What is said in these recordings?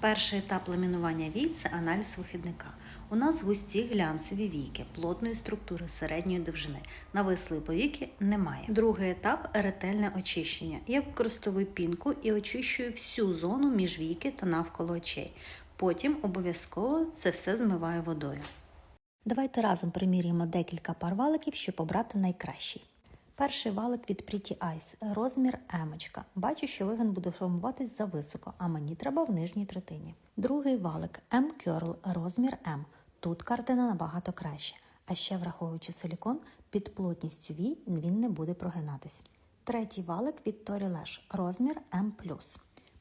Перший етап ламінування вій це аналіз вихідника. У нас густі глянцеві війки плотної структури середньої довжини. Навислої повіки немає. Другий етап ретельне очищення. Я використовую пінку і очищую всю зону між війки та навколо очей. Потім обов'язково це все змиваю водою. Давайте разом приміряємо декілька пар валиків, щоб обрати найкращий. Перший валик від Pretty Eyes, розмір емочка. Бачу, що вигин буде формуватись зависоко, а мені треба в нижній третині. Другий валик M-Curl, розмір М. Тут картина набагато краще. А ще враховуючи силікон, під плотністю вій він не буде прогинатись. Третій валик від Tory Lash, розмір М+.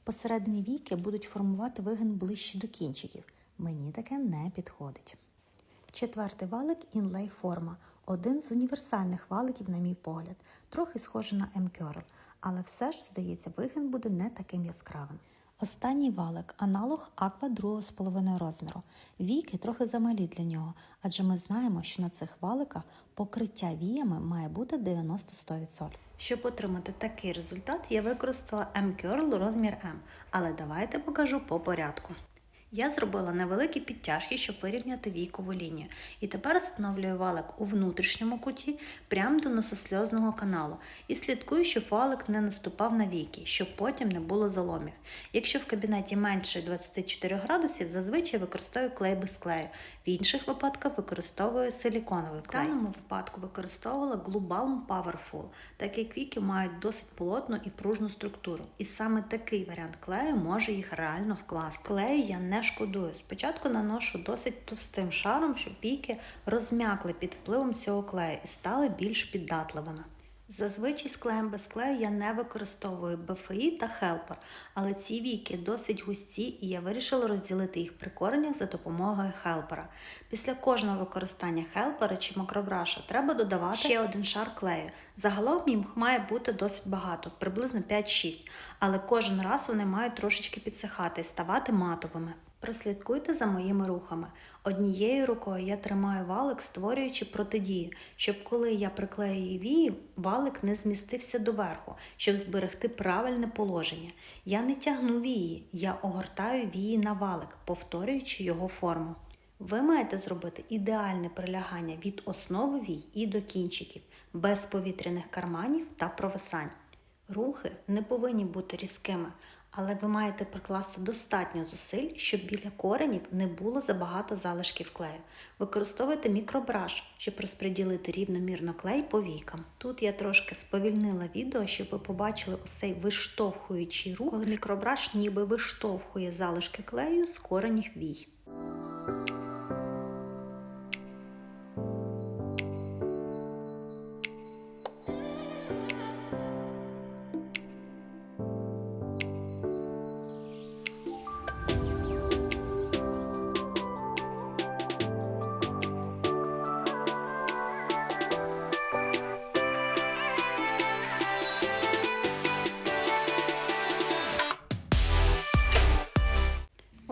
Посередині війки будуть формувати вигин ближче до кінчиків. Мені таке не підходить. Четвертий валик інлей форма. Один з універсальних валиків, на мій погляд, трохи схожий на M-Curl, але все ж, здається, вигин буде не таким яскравим. Останній валик аналог аква другого з половиною розміру. Віки трохи замалі для нього, адже ми знаємо, що на цих валиках покриття віями має бути 90-100%. Щоб отримати такий результат, я використала M-Curl розмір M, але давайте покажу по порядку. Я зробила невеликі підтяжки, щоб вирівняти війкову лінію. І тепер встановлюю валик у внутрішньому куті прямо до нососльозного каналу і слідкую, щоб валик не наступав на віки, щоб потім не було заломів. Якщо в кабінеті менше 24 градусів, зазвичай використовую клей без клею. В інших випадках використовую силіконовий клей. В даному випадку використовувала Glue Balm Powerful, так як віки мають досить плотну і пружну структуру. І саме такий варіант клею може їх реально вкласти. Клею я не шкодую. Спочатку наношу досить товстим шаром, щоб віки розм'якли під впливом цього клею і стали більш піддатливими. Зазвичай з клеєм без клею я не використовую БФІ та хелпер, але ці віки досить густі і я вирішила розділити їх при коренях за допомогою хелпера. Після кожного використання хелпера чи макробраша треба додавати ще один шар клею. Загалом їх має бути досить багато, приблизно 5-6, але кожен раз вони мають трошечки підсихати і ставати матовими. Прослідкуйте за моїми рухами. Однією рукою я тримаю валик, створюючи протидію, щоб коли я приклею вії, валик не змістився доверху, щоб зберегти правильне положення. Я не тягну вії, я огортаю вії на валик, повторюючи його форму. Ви маєте зробити ідеальне прилягання від основи вій і до кінчиків, без повітряних карманів та провисань. Рухи не повинні бути різкими, але ви маєте прикласти достатньо зусиль, щоб біля коренів не було забагато залишків клею. Використовуйте мікробраш, щоб розподілити рівномірно клей по вікам. Тут я трошки сповільнила відео, щоб ви побачили ось цей виштовхуючий рух, коли мікробраш ніби виштовхує залишки клею з коренів вій.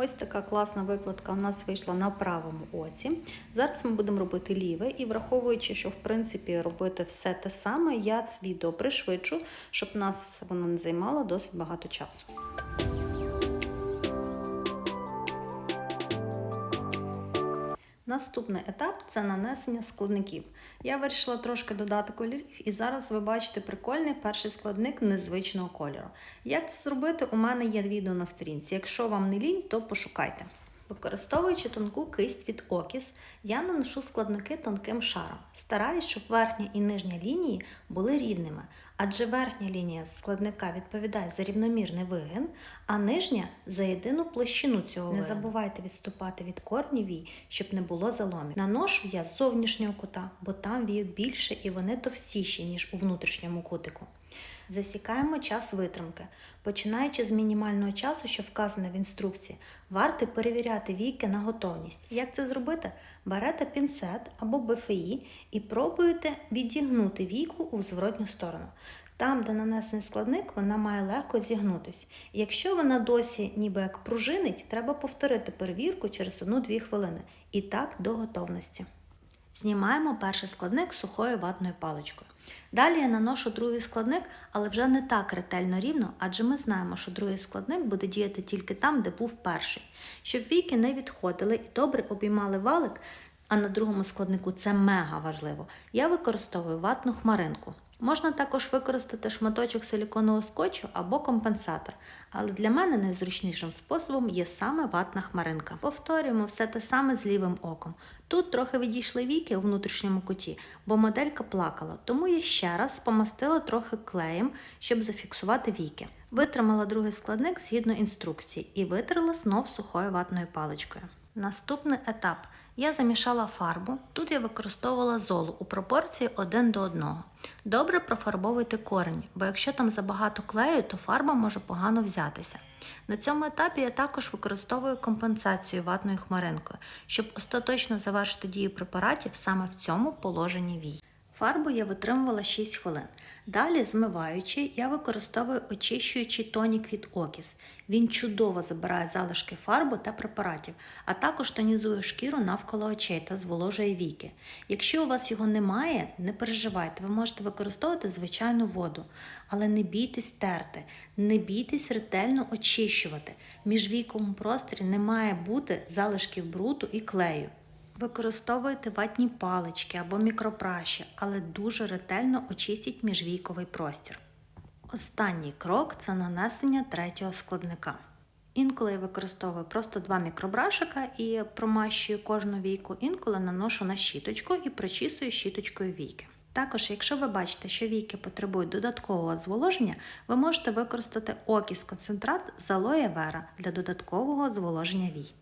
Ось така класна викладка у нас вийшла на правому оці. Зараз ми будемо робити ліве, і враховуючи, що в принципі робити все те саме, я це відео пришвидшу, щоб нас воно не займало досить багато часу. Наступний етап це нанесення складників. Я вирішила трошки додати кольорів, і зараз ви бачите прикольний перший складник незвичного кольору. Як це зробити, у мене є відео на сторінці. Якщо вам не лінь, то пошукайте. Використовуючи тонку кисть від Окіс, я наношу складники тонким шаром. Стараюсь, щоб верхня і нижня лінії були рівними, адже верхня лінія складника відповідає за рівномірний вигин, а нижня за єдину площину цього Не забувайте відступати від корнів вій, щоб не було заломів. Наношу я з зовнішнього кута, бо там війок більше і вони товстіші, ніж у внутрішньому кутику. Засікаємо час витримки. Починаючи з мінімального часу, що вказано в інструкції, варто перевіряти війки на готовність. Як це зробити? Берете пінцет або БФІ і пробуєте відігнути війку у зворотню сторону. Там, де нанесений складник, вона має легко зігнутись. Якщо вона досі ніби як пружинить, треба повторити перевірку через 1-2 хвилини. І так до готовності. Знімаємо перший складник сухою ватною паличкою. Далі я наношу другий складник, але вже не так ретельно рівно, адже ми знаємо, що другий складник буде діяти тільки там, де був перший. Щоб віки не відходили і добре обіймали валик, а на другому складнику це мега важливо. Я використовую ватну хмаринку. Можна також використати шматочок силіконового скотчу або компенсатор, але для мене найзручнішим способом є саме ватна хмаринка. Повторюємо все те саме з лівим оком. Тут трохи відійшли віки у внутрішньому куті, бо моделька плакала, тому я ще раз помастила трохи клеєм, щоб зафіксувати віки. Витримала другий складник згідно інструкції і витерла знов сухою ватною паличкою. Наступний етап. Я замішала фарбу. Тут я використовувала золу у пропорції 1 до 1. Добре профарбовуйте корені, бо якщо там забагато клею, то фарба може погано взятися. На цьому етапі я також використовую компенсацію ватною хмаринкою, щоб остаточно завершити дію препаратів саме в цьому положенні вій. Фарбу я витримувала 6 хвилин. Далі, змиваючи, я використовую очищуючий тонік від Окіс. Він чудово забирає залишки фарби та препаратів, а також тонізує шкіру навколо очей та зволожує віки. Якщо у вас його немає, не переживайте, ви можете використовувати звичайну воду, але не бійтесь терти, не бійтесь ретельно очищувати. В міжвіковому просторі не має бути залишків бруду і клею. Використовуйте ватні палички або мікропращі, але дуже ретельно очистіть міжвійковий простір. Останній крок це нанесення третього складника. Інколи я використовую просто два мікробрашика і промащую кожну війку, інколи наношу на щіточку і прочісую щіточкою війки. Також, якщо ви бачите, що війки потребують додаткового зволоження, ви можете використати окіс концентрат з алоє вера для додаткового зволоження вій.